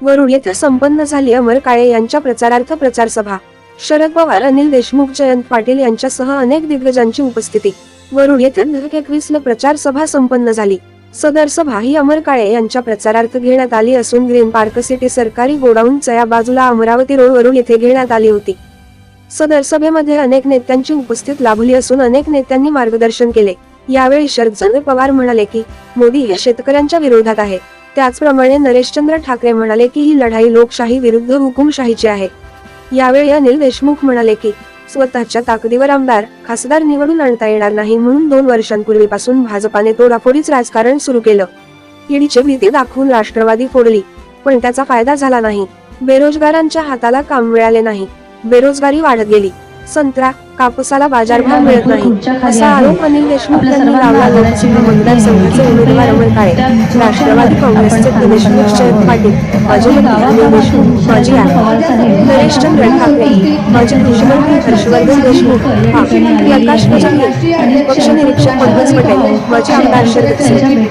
वरुड येथे संपन्न झाली अमर काळे यांच्या प्रचारार्थ प्रचार सभा शरद पवार अनिल देशमुख जयंत पाटील यांच्यासह अनेक दिग्गजांची उपस्थिती. वरुड येथे एकवीस ला प्रचार सभा संपन्न झाली. सदर सभा ही अमर काळे यांच्या प्रचारार्थ घेण्यात आली असून ग्रीन पार्क सिटी सरकारी गोडाऊनच्या या बाजूला अमरावती रोड वरुड येथे घेण्यात आली होती. सदर सभेमध्ये अनेक नेत्यांची उपस्थित लाभली असून अनेक नेत्यांनी मार्गदर्शन केले. यावेळी शरदचंद्र पवार म्हणाले की मोदी हे शेतकऱ्यांच्या विरोधात आहे. त्याचप्रमाणे नरेशचंद्र ठाकरे म्हणाले की ही लढाई लोकशाही विरुद्ध हुकुमशाहीची आहे. यावेळी अनिल देशमुख म्हणाले की स्वतःच्या ताकदीवर आमदार खासदार निवडून आणता येणार नाही म्हणून दोन वर्षांपूर्वीपासून भाजपाने तोडाफोडीच राजकारण सुरू केलं. ईडीची भीती दाखवून राष्ट्रवादी फोडली पण त्याचा फायदा झाला नाही. बेरोजगारांच्या हाताला काम मिळाले नाही. बेरोजगारी वाढत गेली. संत्रा कापसाला बाजारभाव मिळत नाही. असा आरोप अनिल देशमुख यांनी लावला लोकसभा मतदारसंघाचे उमेदवार अमर काळे राष्ट्रवादी काँग्रेसचे प्रदेशमुख शरद पाटील माजी मंत्री अनिल देशमुख माजी आमदार नरेशचंद्र ठाकरे माजी कृषी मंत्री हर्षवर्धन देशमुख प्रकाश पजांगे पक्ष निरीक्षक पंकज पटेल माजी आमदार शरद सिंग